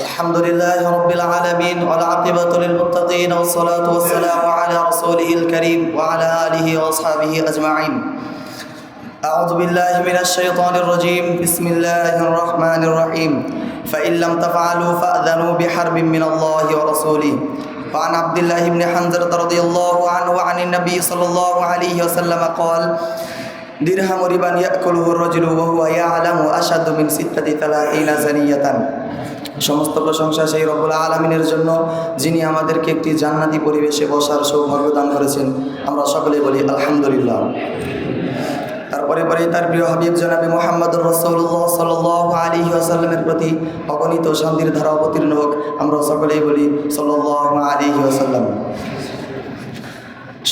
الحمد لله رب العالمين والعاقبة للمتقين والصلاة والسلام على رسوله الكريم وعلى آله وأصحابه أجمعين. أعوذ بالله من الشيطان الرجيم. بسم الله الرحمن الرحيم. فإن لم تفعلوا فأذنوا بحرب من الله ورسوله. وعن عبد الله بن حنزلة رضي الله عنه عن النبي صلى الله عليه وسلم قال درهم ربا يأكله الرجل وهو يعلم أشد من ستة ثلاثين زنية. সমস্ত প্রশংসা সেই রব্বুল আলমিনের জন্য, যিনি আমাদেরকে একটি জান্নাতি পরিবেশে বসার সৌভাগ্য দান করেছেন। আমরা সকলে বলি, আলহামদুলিল্লাহ। তারপরে পরে তার প্রিয় হাবিব জনাবি মোহাম্মদ রসৌল্লাহ সাল আলী আসাল্লামের প্রতি অগণিত শান্তির ধারা অবতীর্ণ হোক, আমরা সকলেই বলি সাল্লাহ আলী আসাল্লাম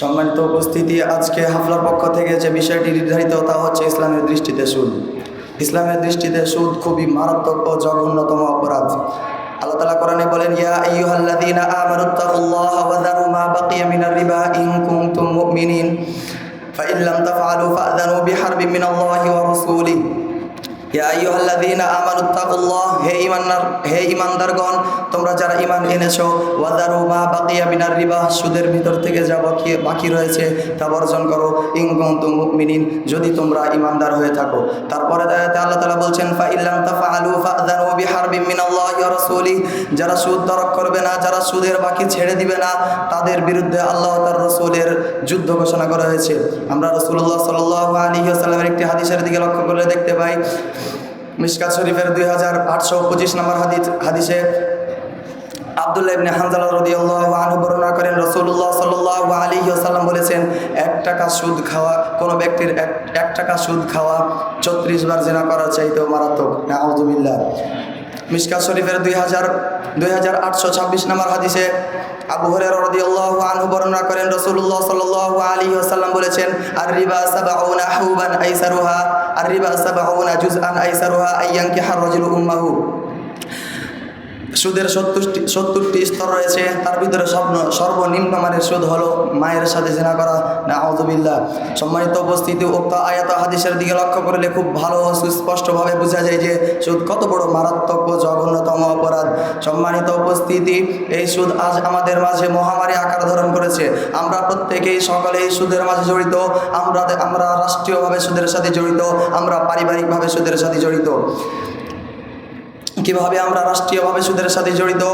সম্মানিত উপস্থিতি, আজকে হাফলার পক্ষ থেকে যে বিষয়টি নির্ধারিত, তা হচ্ছে ইসলামের দৃষ্টিতে সুদ ইসলামের দৃষ্টিতে সুদ খুবই মারাত্মক ও জঘন্যতম অপরাধ আল্লাহ তালা কোরআনে বলেন ইয়া আইয়ুহাল্লাযীনা আমানুত্তাকুল্লাহা ওয়া যারু মা বাকিয়া মিনার রিবা ইন কুনতুম মুমিনিন فإن لم تفعلوا فأذنوا بحرب من الله ورسوله ইয়া আইয়ুহাল্লাযীনা আমানুত্তাকুল্লাহ হে হে ঈমানদারগণ, তোমরা যারা ঈমান এনেছো মিনার রিবা, সুদের ভিতর থেকে যা বাকি বাকি রয়েছে তা করো। যদি তোমরা ঈমানদার হয়ে থাকো। তারপরে আল্লাহ তাআলা বলছেন ফা ইল্লাম তাফআলু ফাআযানু বিহারবিন মিনাল্লাহি ওয়া রাসূলি। যারা সুদ তরক করবে না, যারা সুদের বাকি ছেড়ে দিবে না, তাদের বিরুদ্ধে আল্লাহ তার রসুলের যুদ্ধ ঘোষণা করা হয়েছে। আমরা রসুল্লাহ সাল্লাল্লাহু আলাইহি ওয়াসাল্লামের একটি হাদিসের দিকে লক্ষ্য করলে দেখতে পাই মিশকাত শরীফের দুই হাজার আটশো পঁচিশ নম্বর হাদিস হাদিসে আবদুল্লাহ ইবনে হানজালা রাদিয়াল্লাহু আনহু বর্ণনা করেন, রাসূলুল্লাহ সাল্লাল্লাহু আলাইহি ওয়াসাল্লাম বলেছেন, এক টাকা সুদ খাওয়া, কোনো ব্যক্তির এক এক টাকা সুদ খাওয়া ছত্রিশ বার জেনা করার চাইতেও মারাত্মক। নাউযুবিল্লাহ মিশকাত শরীফের দুই হাজার দুই হাজার আটশো ছাব্বিশ নম্বর হাদিসে আবু হুরায়রা রাদিয়াল্লাহু বর্ণনা করেন, রাসূলুল্লাহ সাল্লাল্লাহু আলাইহি ওয়াসাল্লাম বলেছেন আর রিবা সাবউনা হুবান আইসারুহা। আর রিবা সাবউনা জুজআন আইসারুহা আইয়ানকিহা রাজুলু উম্মাহু সুদের সত্তরটি সত্তরটি স্তর রয়েছে। তার ভিতরে স্বপ্ন সর্বনিম্ন মানের সুদ হলো মায়ের সাথে জেনা করা। না আউদুবিল্লাহ সম্মানিত উপস্থিতি, উক্ত আয়াত হাদিসের দিকে লক্ষ্য করলে খুব ভালো সুস্পষ্টভাবে বোঝা যায় যে সুদ কত বড় মারাত্মক ও জঘন্যতম অপরাধ। সম্মানিত উপস্থিতি, এই সুদ আজ আমাদের মাঝে মহামারী আকার ধারণ করেছে। আমরা প্রত্যেকেই সকলেই সুদের মাঝে জড়িত। আমরা আমরা রাষ্ট্রীয়ভাবে সুদের সাথে জড়িত। আমরা পারিবারিকভাবে সুদের সাথে জড়িত। কীভাবে আমরা রাষ্ট্রীয়ভাবে সুদের সাথে জড়িত,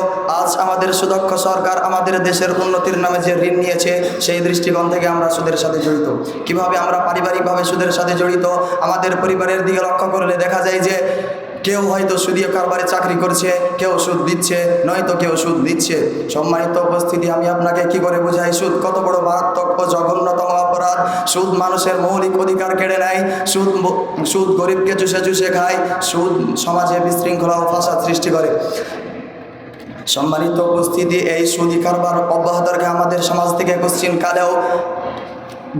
আজ আমাদের সুদক্ষ সরকার আমাদের দেশের উন্নতির নামে যে ঋণ নিয়েছে, সেই দৃষ্টিকোণ থেকে আমরা সুদের সাথে জড়িত। কীভাবে আমরা পারিবারিকভাবে সুদের সাথে জড়িত, আমাদের পরিবারের দিকে লক্ষ্য করলে দেখা যায় যে কেউ হয়তো সুদীয় কারবারে চাকরি করছে, কেউ সুদ দিচ্ছে, নয়তো কেউ সুদ দিচ্ছে সম্মানিত উপস্থিতি, আমি আপনাকে কি করে বোঝাই? সুদ কত বড় মারাত্মক ও সুদ মানুষের মৌলিক অধিকার কেড়ে নেয়, সুদ সুদ গরিবকে চুষে চুষে খায়, সুদ সমাজে বিশৃঙ্খলা ও ফাসাদ সৃষ্টি করে। সম্মানিত উপস্থিতি, এই সুদি কারবার অব্যাহত রেখে আমাদের সমাজ থেকে কোশ্চিন কালেও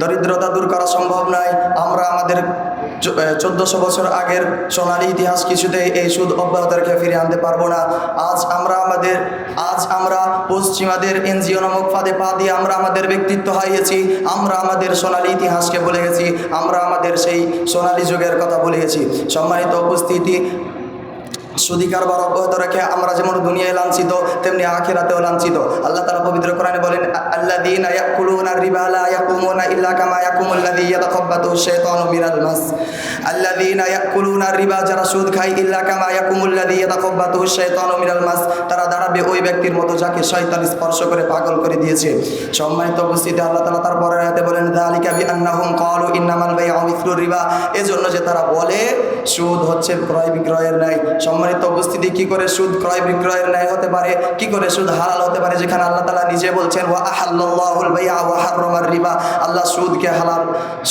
দরিদ্রতা দূর করা সম্ভব নয়। আমরা আমাদের চোদ্দশো বছর আগের সোনালী ইতিহাস কিছুতে এই সুদ অব্যাহত রেখে ফিরে আনতে পারব না। আজ আমরা আমাদের, আজ আমরা পশ্চিমাদের এনজিও নামক ফাঁদে পা দিয়ে আমরা আমাদের ব্যক্তিত্ব হারিয়েছি, আমরা আমাদের সোনালী ইতিহাসকে বলে গেছি, আমরা আমাদের সেই সোনালী যুগের কথা বলে গেছি। সম্মানিত উপস্থিতি সুদি কারবার অব্যাহত রেখে আমরা যেমন দুনিয়ায় লাঞ্ছিত, তেমনি আখেরাতেও লাঞ্ছিত। আল্লাহ তালা পবিত্র কোরআনে বলেন আল্লাদিন ইয়াকুলুনা রিবা লা ইয়াকুমুনা ইল্লা কামা ইয়াকুমুল্লাযী ইয়াতাখাব্বাতু শাইতানু মিনাল মাস। আল্লাদিন ইয়াকুলুনা রিবা, যারা সুদ খায়, ইল্লা কামা ইয়াকুমুল্লাযী ইয়াতাখাব্বাতু শাইতানু মিনাল মাস। তারা দাঁড়াবে ওই ব্যক্তির মতো যাকে শয়তান স্পর্শ করে পাগল করে দিয়েছে। সম্মানিত উপস্থিতি, আল্লাহ তাআলা তার পরের আয়াতে বলেন, যালিকা বিআন্নাহুম ক্বালু ইন্নামাল বাইউ মিসলু রিবা। এজন্য যে তারা বলে, সুদ হচ্ছে ক্রয় বিক্রয়ের ন্যায়। সম্মানিত উপস্থিতি কি করে সুদ ক্রয় বিক্রয়ের ন্যায় হতে পারে? কি করে সুদ হালাল হতে পারে? যেখানে আল্লাহ তালা নিজে বলছেন, ওয়া আহাল্লাহুল হাররামার রিবা। আল্লাহ সুদকে হালাল,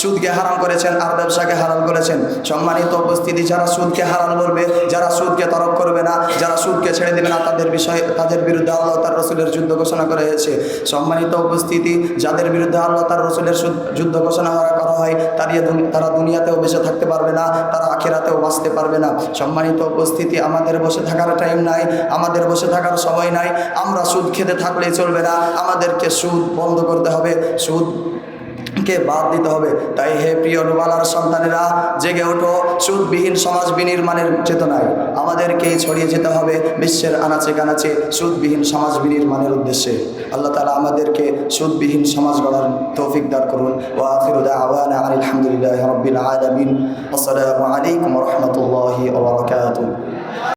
সুদকে হারাম করেছেন আর ব্যবসাকে হালাল করেছেন। সম্মানিত উপস্থিতি, যারা সুদকে হালাল বলবে, যারা সুদকে তরক করবে না, যারা সুদকে ছেড়ে দেবে না, তাদের বিষয়ে, তাদের বিরুদ্ধে আল্লাহ তার রসুলের যুদ্ধ ঘোষণা করা হয়েছে। সম্মানিত উপস্থিতি, যাদের বিরুদ্ধে আল্লাহ তার রসুলের যুদ্ধ ঘোষণা করা হয় তারিয়ে তারা দুনিয়াতেও বেঁচে থাকতে পারবে না, তারা আখেরাতেও বাঁচতে পারবে না। সম্মানিত উপস্থিতি আমাদের বসে থাকার টাইম নাই, আমাদের বসে থাকার সময় নাই। আমরা সুদ খেতে থাকলেই চলবে না, আমাদেরকে সুদ বন্ধ করতে হবে, সুদ কে বাদ দিতে হবে। তাই হে প্রিয় ডুবালার সন্তানেরা, জেগে ওঠো, সুদবিহীন সমাজ বিনির্মাণের চেতনায় আমাদেরকে ছড়িয়ে যেতে হবে বিশ্বের আনাচে কানাচে সুদবিহীন সমাজ বিনির্মাণের উদ্দেশ্যে। আল্লাহ তালা আমাদেরকে সুদবিহীন সমাজ গড়ার তৌফিক দান করুন। ও আলহামদুলিল্লাহ রবিল আসসালামু আলাইকুম রহমতুল্লাহি